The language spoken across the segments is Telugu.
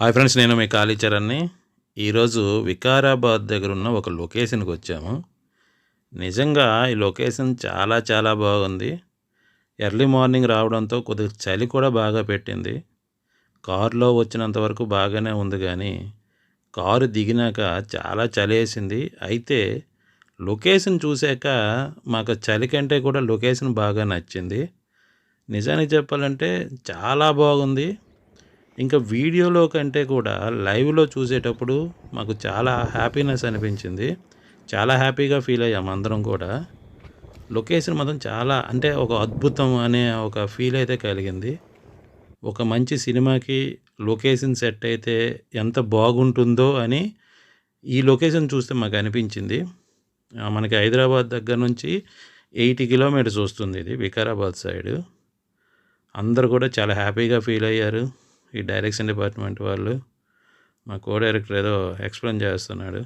హాయ్ ఫ్రెండ్స్ నేను మీ కాళీచరణ్ని ఈరోజు వికారాబాద్ దగ్గర ఉన్న ఒక లొకేషన్కి వచ్చాము. నిజంగా ఈ లొకేషన్ చాలా చాలా బాగుంది. ఎర్లీ మార్నింగ్ రావడంతో కొద్దిగా చలి కూడా బాగా పెట్టింది. కారులో వచ్చినంత వరకు బాగానే ఉంది కానీ కారు దిగినాక చాలా చలి వేసింది. అయితే లొకేషన్ చూశాక మాకు చలి కంటే కూడా లొకేషన్ బాగా నచ్చింది. నిజానికి చెప్పాలంటే చాలా బాగుంది. ఇంకా వీడియోలో కంటే కూడా లైవ్లో చూసేటప్పుడు మాకు చాలా హ్యాపీనెస్ అనిపించింది. చాలా హ్యాపీగా ఫీల్ అయ్యాం అందరం కూడా. లొకేషన్ మాత్రం చాలా అంటే ఒక అద్భుతం అనే ఒక ఫీల్ అయితే కలిగింది. ఒక మంచి సినిమాకి లొకేషన్ సెట్ అయితే ఎంత బాగుంటుందో అని ఈ లొకేషన్ చూస్తే మాకు అనిపించింది. మనకి హైదరాబాద్ దగ్గర నుంచి ఎయిటీ కిలోమీటర్స్ వస్తుంది ఇది వికారాబాద్ సైడ్. అందరు కూడా చాలా హ్యాపీగా ఫీల్ అయ్యారు. ఈ డైరెక్షన్ డిపార్ట్మెంట్ వాళ్ళు మా కో డైరెక్టర్ ఏదో ఎక్స్ప్లెయిన్ చేస్తున్నాడు.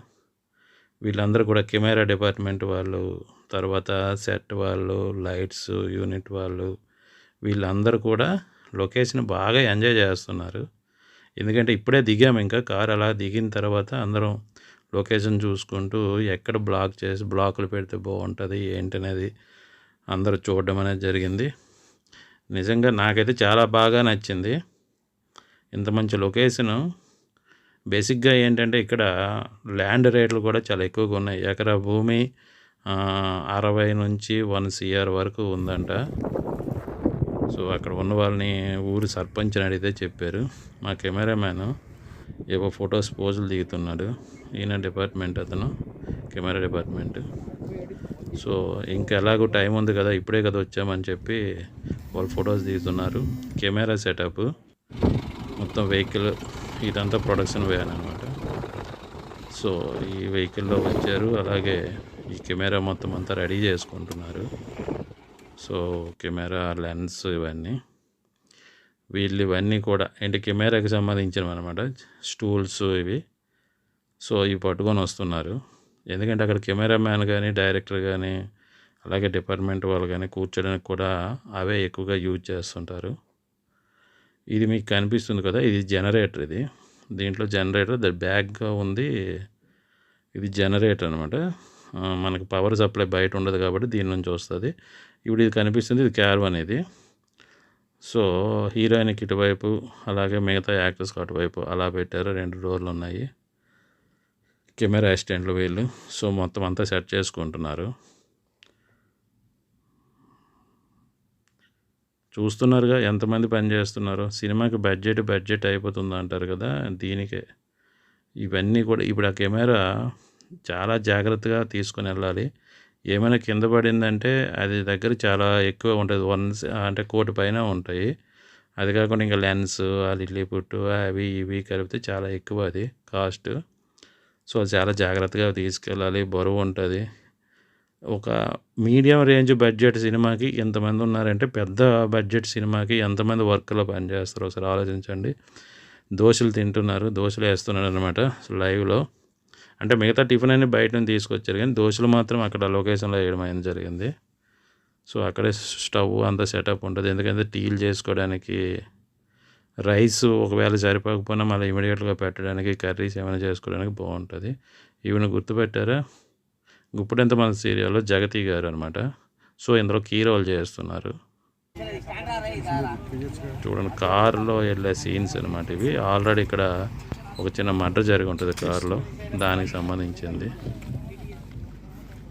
వీళ్ళందరూ కూడా కెమెరా డిపార్ట్మెంట్ వాళ్ళు తర్వాత సెట్ వాళ్ళు లైట్స్ యూనిట్ వాళ్ళు వీళ్ళందరూ కూడా లొకేషన్ బాగా ఎంజాయ్ చేస్తున్నారు. ఎందుకంటే ఇప్పుడే దిగాము ఇంకా కార్ అలా దిగిన తర్వాత అందరం లొకేషన్ చూసుకుంటూ ఎక్కడ బ్లాక్ చేసి బ్లాకులు పెడితే బాగుంటుంది ఏంటనేది అందరూ చూడడం అనేది జరిగింది. నిజంగా నాకైతే చాలా బాగా నచ్చింది. ఇంత మంచి లొకేషను. బేసిక్గా ఏంటంటే ఇక్కడ ల్యాండ్ రేట్లు కూడా చాలా ఎక్కువగా ఉన్నాయి. ఎకరా భూమి అరవై నుంచి వన్ సిఆర్ వరకు ఉందంట. సో అక్కడ ఉన్న వాళ్ళని ఊరి సర్పంచ్ని అడిగితే చెప్పారు. మా కెమెరామ్యాన్ ఏవో ఫొటోస్ పోజులు దిగుతున్నాడు. ఈయన డిపార్ట్మెంట్ అతను కెమెరా డిపార్ట్మెంట్. సో ఇంకా ఎలాగో టైం ఉంది కదా ఇప్పుడే కదా వచ్చామని చెప్పి వాళ్ళు ఫొటోస్ దిగుతున్నారు. Camera setup. మొత్తం వెహికల్ ఇదంతా ప్రొడక్షన్ వ్యాన్ అనమాట సో ఈ వెహికల్లో వచ్చారు. అలాగే ఈ కెమెరా మొత్తం అంతా రెడీ చేసుకుంటున్నారు. సో కెమెరా లెన్స్ ఇవన్నీ. వీళ్ళు ఇవన్నీ కూడా ఏంటి కెమెరాకి సంబంధించినవి అనమాట స్టూల్స్ ఇవి. సో ఇవి పట్టుకొని వస్తున్నారు. ఎందుకంటే అక్కడ కెమెరామ్యాన్ కానీ డైరెక్టర్ కానీ అలాగే డిపార్ట్మెంట్ వాళ్ళు కానీ కూర్చోడానికి కూడా అవే ఎక్కువగా యూజ్ చేస్తుంటారు. ఇది మీకు కనిపిస్తుంది కదా ఇది జనరేటర్ ఇది. దీంట్లో జనరేటర్ ద బ్యాగ్గా ఉంది. ఇది జనరేటర్ అనమాట మనకు పవర్ సప్లై బయట ఉండదు కాబట్టి దీని నుంచి వస్తుంది. ఇప్పుడు ఇది కనిపిస్తుంది ఇది క్యాబ్ అనేది సో హీరోయిన్కి ఇటువైపు అలాగే మిగతా యాక్టర్స్కి అటువైపు అలా పెట్టారు రెండు డోర్లు ఉన్నాయి. కెమెరా అసిస్టెంట్లు వీళ్ళు. సో మొత్తం అంతా సెట్ చేసుకుంటున్నారు. చూస్తున్నారుగా ఎంతమంది పని చేస్తున్నారు? సినిమాకి బడ్జెట్ బడ్జెట్ అయిపోతుంది అంటారు కదా దీనికే. ఇవన్నీ కూడా ఇప్పుడు ఆ కెమెరా చాలా జాగ్రత్తగా తీసుకొని వెళ్ళాలి. ఏమైనా కింద పడిందంటే అది దగ్గర చాలా ఎక్కువ ఉంటుంది. వన్ అంటే కోటి పైన ఉంటాయి. అది కాకుండా ఇంకా లెన్స్ ఆ లిల్లీ పుట్టు అవి ఇవి కలిపితే చాలా ఎక్కువ అది కాస్ట్. సో చాలా జాగ్రత్తగా తీసుకెళ్ళాలి. బరువు ఉంటుంది. ఒక మీడియం రేంజ్ బడ్జెట్ సినిమాకి ఎంతమంది ఉన్నారంటే పెద్ద బడ్జెట్ సినిమాకి ఎంతమంది వర్క్లో పనిచేస్తారో ఒకసారి ఆలోచించండి. దోశలు తింటున్నారు దోశలు వేస్తున్నారు అనమాట లైవ్లో. అంటే మిగతా టిఫిన్ అన్ని బయట నుంచి తీసుకొచ్చారు కానీ దోశలు మాత్రం అక్కడ లొకేషన్లో వేయడం అనేది జరిగింది? సో అక్కడే స్టవ్ అంత సెటప్ ఉంటుంది. ఎందుకంటే టీలు చేసుకోవడానికి రైస్ ఒకవేళ సరిపోకపోయినా మళ్ళీ ఇమీడియట్గా పెట్టడానికి కర్రీస్ ఏమైనా చేసుకోవడానికి బాగుంటుంది. ఈవెన్ గుర్తుపెట్టారా? గుప్పుడెంత మన సీరియల్లో జగతి గారు అనమాట సో ఇందులో కీ రోల్ చేస్తున్నారు. చూడండి కారులో వెళ్ళే సీన్స్ అనమాట ఇవి. ఆల్రెడీ ఇక్కడ ఒక చిన్న మర్డర్ జరిగి ఉంటుంది కారులో. దానికి సంబంధించింది.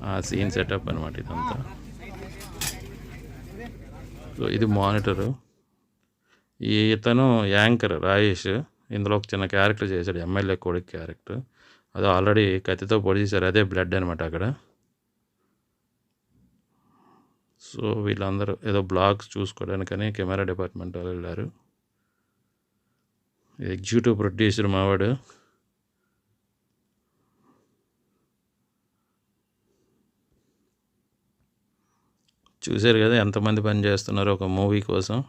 ఆ సీన్ సెటప్ అనమాట ఇదంతా. సో ఇది మానిటరు. ఈ ఇతను యాంకర్ రాజేష్. ఇందులో ఒక చిన్న క్యారెక్టర్ చేశాడు ఎమ్మెల్యే కొడుకు క్యారెక్టర్. అది ఆల్రెడీ కత్తితో పొడి చేశారు. అదే బ్లడ్ అనమాట అక్కడ. సో వీళ్ళందరూ ఏదో బ్లాగ్స్ చూసుకోవడానికని కెమెరా డిపార్ట్మెంట్ వాళ్ళు వెళ్ళారు. ఎగ్జిక్యూటివ్ ప్రొడ్యూసర్ మావాడు. చూశారు కదా ఎంతమంది పని చేస్తున్నారు ఒక మూవీ కోసం.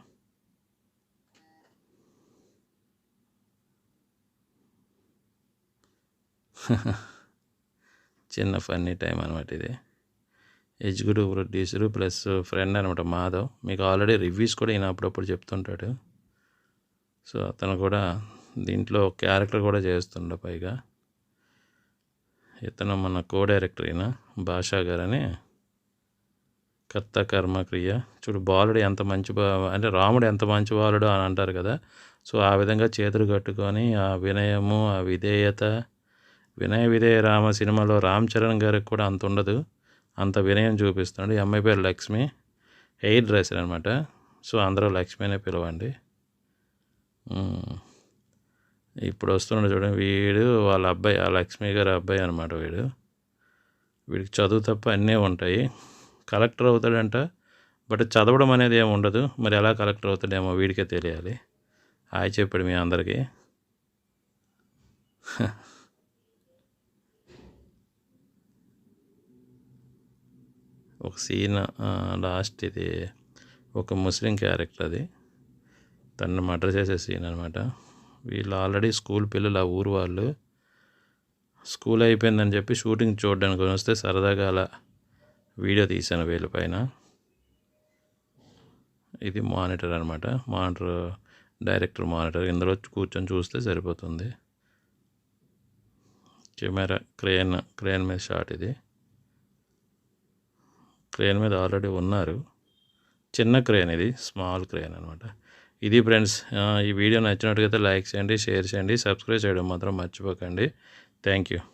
చిన్న ఫన్నీ టైం అనమాట ఇది. ఎగ్జిక్యూటివ్ ప్రొడ్యూసరు ప్లస్ ఫ్రెండ్ అనమాట మాధవ్. మీకు ఆల్రెడీ రివ్యూస్ కూడా ఈయన అప్పుడప్పుడు చెప్తుంటాడు. సో అతను కూడా దీంట్లో క్యారెక్టర్ కూడా చేస్తుండ పైగా. ఇతను మన కో డైరెక్టర్ అయిన భాషా గారని. కర్త కర్మ క్రియ. చూడు బాలుడు ఎంత మంచి అంటే రాముడు ఎంత మంచి బాలుడు అని అంటారు కదా. సో ఆ విధంగా చేతులు కట్టుకొని ఆ వినయము ఆ విధేయత వినయ విధేయ రామ సినిమాలో రామ్ చరణ్ గారికి కూడా అంత ఉండదు. అంత వినయం చూపిస్తున్నాడు. ఈ అమ్మాయి పేరు లక్ష్మి. హెయిర్ డ్రెస్సర్ అనమాట సో అందరూ లక్ష్మి అనే పిలవండి ఇప్పుడు వస్తున్నాడు చూడండి. వీడు వాళ్ళ అబ్బాయి ఆ లక్ష్మి గారి అబ్బాయి అనమాట వీడు. వీడికి చదువు తప్ప అన్నీ ఉంటాయి. కలెక్టర్ అవుతాడంట. బట్ చదవడం అనేది ఏమి ఉండదు. మరి ఎలా కలెక్టర్ అవుతాడేమో వీడికే తెలియాలి. హాయ్ చెప్పాడు మీ అందరికీ. ఒక సీన్ లాస్ట్ ఇది ఒక ముస్లిం క్యారెక్టర్ అది. తను మర్డర్ చేసే సీన్ అనమాట వీళ్ళు ఆల్రెడీ స్కూల్ పిల్లలు ఆ ఊరు వాళ్ళు. స్కూల్ అయిపోయిందని చెప్పి షూటింగ్ చూడడానికి వస్తే సరదాగా అలా వీడియో తీశాను వీళ్ళపైన ఇది మానిటర్ అనమాట మానిటర్ డైరెక్టర్ మానిటర్ ఇందులో కూర్చొని చూస్తే సరిపోతుంది. కెమెరా క్రేన్ క్రేన్ మీద షాట్ ఇది. క్రేన్ మీద ఆల్రెడీ ఉన్నారు. చిన్న క్రేన్ ఇది స్మాల్ క్రేన్ అనమాట ఇది ఫ్రెండ్స్ ఈ వీడియో నచ్చినట్టుగా లైక్ చేయండి షేర్ చేయండి సబ్స్క్రైబ్ చేయడం మాత్రం మర్చిపోకండి. Thank you.